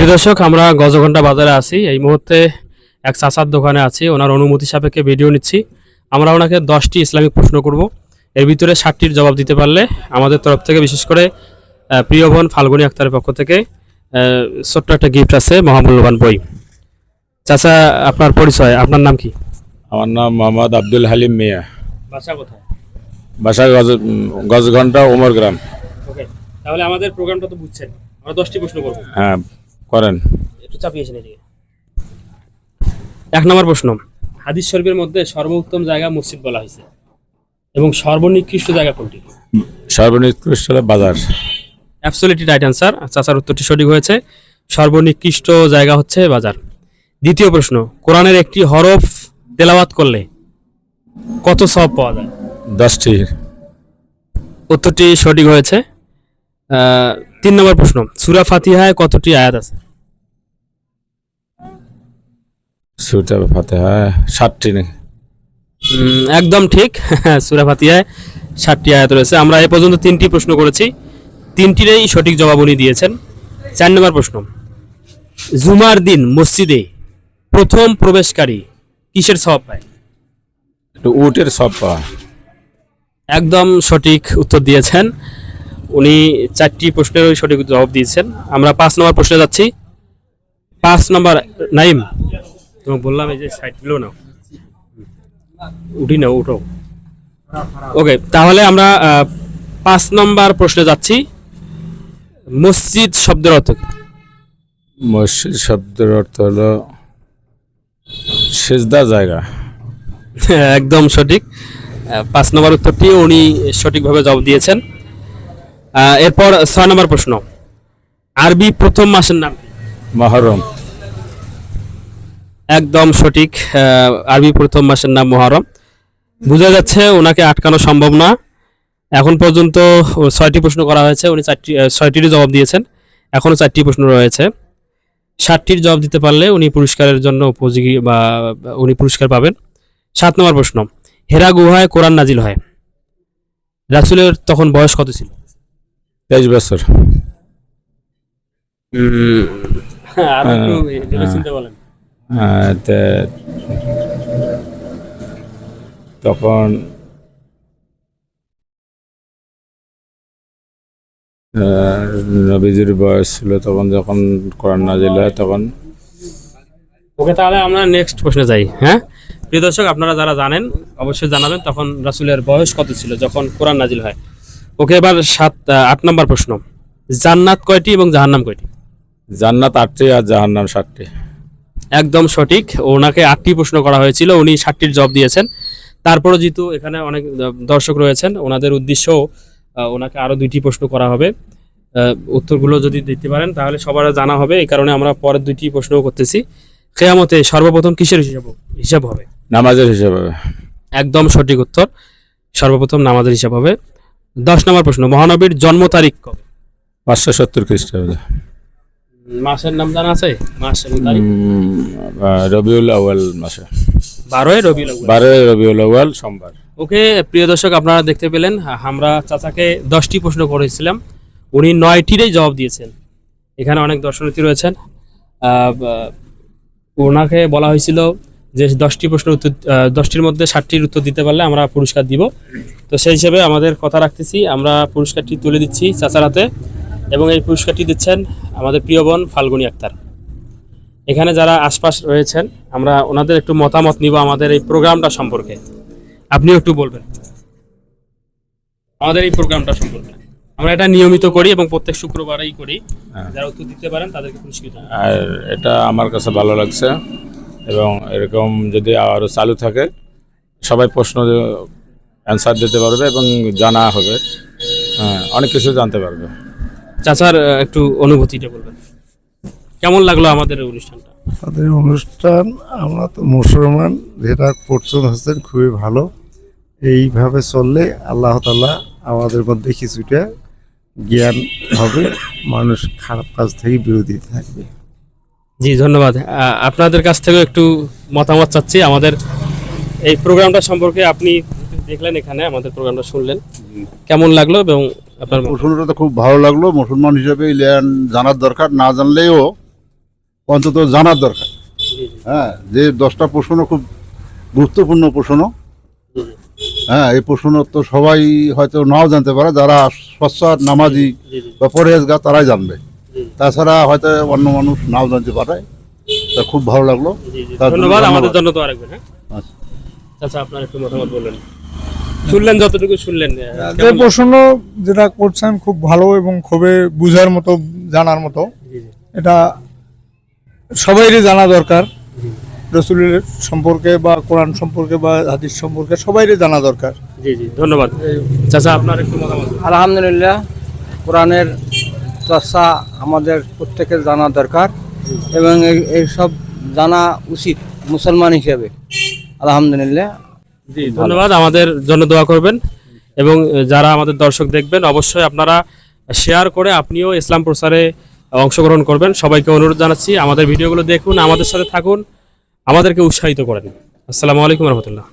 প্রিয় দর্শক আমরা গজঘন্টা বাজারে আছি। এই মুহূর্তে এক চাচার দোকানে আছি। ওনার অনুমতি সাপেক্ষে ভিডিও নিচ্ছি। আমরা ওনাকে দশটি ইসলামিক প্রশ্ন করব। এর ভিতরে ষাটটির জবাব দিতে পারলে আমাদের তরফ থেকে বিশেষ করে প্রিয় বোন ফাল্গুনী আক্তারের পক্ষ থেকে ছোট্ট একটা গিফট আছে মহামূল্যবান বই। চাচা আপনার পরিচয় আপনার নাম কি? আমার নাম মোহাম্মদ আব্দুল হালিম মিয়া। বাসা কোথায়? বাসা গজ গজঘন্টা উমর গ্রাম। ওকে তাহলে আমাদের প্রোগ্রামটা তো বুঝছেন। আমরা দশটি প্রশ্ন করব। হ্যাঁ। করেন। একটু চাপিয়েছেন এদিকে। এক নম্বর প্রশ্ন। হাদিস শরীফের মধ্যে সর্বোত্তম জায়গা মসজিদ বলা হয়েছে এবং সর্বনিকৃষ্ট জায়গা কোনটি? সর্বনিকৃষ্ট হলো বাজার। অ্যাবসলিটি রাইট অ্যান্সার চাচার উত্তরটি সঠিক হয়েছে। সর্বনিকৃষ্ট জায়গা হচ্ছে বাজার। দ্বিতীয় প্রশ্ন কোরআনের একটি হরফ তেলাওয়াত করলে কত সব পাওয়া যায়? দশটি। উত্তরটি সঠিক হয়েছে। তিন নম্বর প্রশ্ন সুরা ফাতিহায় কতটি আয়াত আছে? সুটা ফাতে হ্যাঁ ষাটটি একদম ঠিক সুরা ফাতিহায় ষাটটি আয়াত রয়েছে। আমরা এ পর্যন্ত তিনটি প্রশ্ন করেছি তিনটিরই সঠিক জবাব উনি দিয়েছেন। চার নম্বর প্রশ্ন জুমার দিন মসজিদে প্রথম প্রবেশকারী কিসের স্বভাব পায়? উটের সব পাওয়া একদম সঠিক উত্তর দিয়েছেন। উনি চারটি প্রশ্নেরই সঠিক জবাব দিয়েছেন। আমরা পাঁচ নম্বর প্রশ্নে যাচ্ছি। পাঁচ নম্বর নাইম। তোমাকে বললাম এই যে সাইডগুলো নাও। উঠি না উঠো। ওকে তাহলে আমরা পাঁচ নম্বর প্রশ্নে যাচ্ছি। মসজিদ শব্দের অর্থ কি? মসজিদ শব্দের অর্থ হলো সেজদা জায়গা। একদম সঠিক। পাঁচ নম্বর উত্তরটি উনি সঠিকভাবে জবাব দিয়েছেন। এরপর ছয় নম্বর প্রশ্ন। আরবি প্রথম মাসের নাম মহরম। একদম সঠিক আরবি প্রথম মাসের নাম মহরম। বোঝা যাচ্ছে ওনাকে আটকানো সম্ভব না। এখন পর্যন্ত ছয়টি প্রশ্ন করা হয়েছে উনি চারটি আহ, ছয়টিরই জবাব দিয়েছেন। এখনও চারটি প্রশ্ন রয়েছে। ষাটটির জবাব দিতে পারলে উনি পুরস্কারের জন্য উপযোগী বা উনি পুরস্কার পাবেন। সাত নম্বর প্রশ্ন হেরা গুহায় কোরআন নাজিল হয়। রাসুলের তখন বয়স কত ছিল? তেইশ বছর। আহ, তে- তখন নবীজির বয়স ছিল তখন যখন কোরআন নাজিল হয় তখন। ওকে তাহলে আমরা নেক্সট প্রশ্নে যাই হ্যাঁ? প্রিয় দর্শক আপনারা যারা জানেন অবশ্যই জানাবেন তখন রাসুলের বয়স কত ছিল যখন কোরআন নাজিল হয়। ওকে এবার সাত আট নম্বর প্রশ্ন। জান্নাত কয়টি এবং জাহান্নাম কয়টি? জান্নাত আটটি আর জাহান্নাম ষাটটি একদম সঠিক। ওনাকে আটটি প্রশ্ন করা হয়েছিল উনি ষাটটির জব দিয়েছেন। তারপরে যেহেতু এখানে অনেক দর্শক রয়েছেন ওনাদের উদ্দেশ্য ওনাকে আরও দুইটি প্রশ্ন করা হবে। উত্তরগুলো যদি দিতে পারেন তাহলে সবার জানা হবে এই কারণে আমরা পরের দুইটি প্রশ্নও করতেছি। কেয়ামতে সর্বপ্রথম কিসের হিসাব হিসাব হবে? নামাজের হিসেবে একদম সঠিক উত্তর সর্বপ্রথম নামাজের হিসাব হবে। দশ নম্বর প্রশ্ন মহানবীর জন্ম তারিখ কবে? পাঁচশো সত্তর খ্রিস্টাব্দে। মাসের নাম জানা আছে? মাস এবং তারিখ রবিউল আউয়াল মাসে। বারোই রবিউল আউয়াল। বারোই রবিউল আউয়াল সোমবার। ওকে প্রিয় দর্শক আপনারা দেখতে পেলেন আমরা চাচাকে দশটি প্রশ্ন করেছিলাম। উনি নয়টিরই জবাব দিয়েছেন। এখানে অনেক দর্শনার্থী রয়েছেন। ওনাকে বলা হয়েছিল যে দশটি প্রশ্নের উত্তর দশটির মধ্যে ষাটটির উত্তর দিতে পারলে আমরা পুরস্কার দিব। তো সেই হিসেবে আমাদের কথা রাখতেছি আমরা পুরস্কারটি তুলে দিচ্ছি চাচার হাতে এবং এই পুরস্কারটি দিচ্ছেন আমাদের প্রিয় বোন ফাল্গুনী আক্তার। এখানে যারা আশপাশ রয়েছেন আমরা ওনাদের একটু মতামত নিব আমাদের এই প্রোগ্রামটা সম্পর্কে। আপনিও একটু বলবেন। আমাদের এই প্রোগ্রামটা সম্পর্কে। আমরা এটা নিয়মিত করি এবং প্রত্যেক শুক্রবারেই করি। হ্যাঁ। যারা উত্তর দিতে পারেন তাদেরকে পুরস্কৃত আর এটা আমার কাছে ভালো লাগছে। এবং এরকম যদি আরও চালু থাকে সবাই প্রশ্ন অ্যান্সার দিতে পারবে এবং জানা হবে। হ্যাঁ অনেক কিছু জানতে পারবে। চাচার একটু অনুভূতিটা বলবেন। কেমন লাগল আমাদের অনুষ্ঠানটা? তাদের অনুষ্ঠান আমরা তো মুসলমান যেটা করছেন হচ্ছেন খুবই ভালো। এইভাবে চললে আল্লাহ তাল্লাহ আমাদের মধ্যে কিছুটা জ্ঞান হবে মানুষ খারাপ কাজ থেকে বিরোধী থাকবে। জি ধন্যবাদ। আপনাদের কাছ থেকেও একটু মতামত চাচ্ছি। আমাদের এই প্রোগ্রামটা সম্পর্কে আপনি দেখলেন এখানে আমাদের প্রোগ্রামটা শুনলেন। কেমন লাগল এবং আপনার মুসলমানটা তো খুব ভালো লাগল। মুসলমান হিসেবে ইলিয়ান জানার দরকার না জানলেও অন্তত জানার দরকার। হ্যাঁ যে দশটা প্রশ্ন খুব গুরুত্বপূর্ণ প্রশ্ন। হ্যাঁ এই প্রশ্ন তো সবাই হয়তো নাও জানতে পারে যারা স্বচ্ছ নামাজি বা পরেজগার তারাই জানবে। তাছাড়া হয়তো অন্য মানুষ নাও জানতে পারে। তা খুব ভালো লাগল। ধন্যবাদ আমাদের জন্য তো আরেকবেন হ্যাঁ? আচ্ছা। আচ্ছা আপনার একটু মতামত বললেন শুনলেন যতটুকু শুনলেন যে প্রশ্ন যেটা করছেন খুব ভালো এবং খুবই বুঝার মতো জানার মতো। এটা সবাইরই জানা দরকার। রসুলের সম্পর্কে বা কোরআন সম্পর্কে বা হাদিস সম্পর্কে সবাইরই জানা দরকার। জি জি ধন্যবাদ। চাচা আপনার একটু মতামত। আলহামদুলিল্লাহ কোরআনের চর্চা আমাদের প্রত্যেকের জানা দরকার এবং এই- এইসব জানা উচিত মুসলমান হিসেবে। আলহামদুলিল্লাহ। জি ধন্যবাদ। আমাদের জন্য দোয়া করবেন এবং যারা আমাদের দর্শক দেখবেন অবশ্যই আপনারা শেয়ার করে আপনিও ইসলাম প্রচারে অংশগ্রহণ করবেন। সবাইকে অনুরোধ জানাচ্ছি আমাদের ভিডিওগুলো দেখুন আমাদের সাথে থাকুন আমাদেরকে উৎসাহিত করেন। আসসালামু আলাইকুম রহমতুল্লাহ।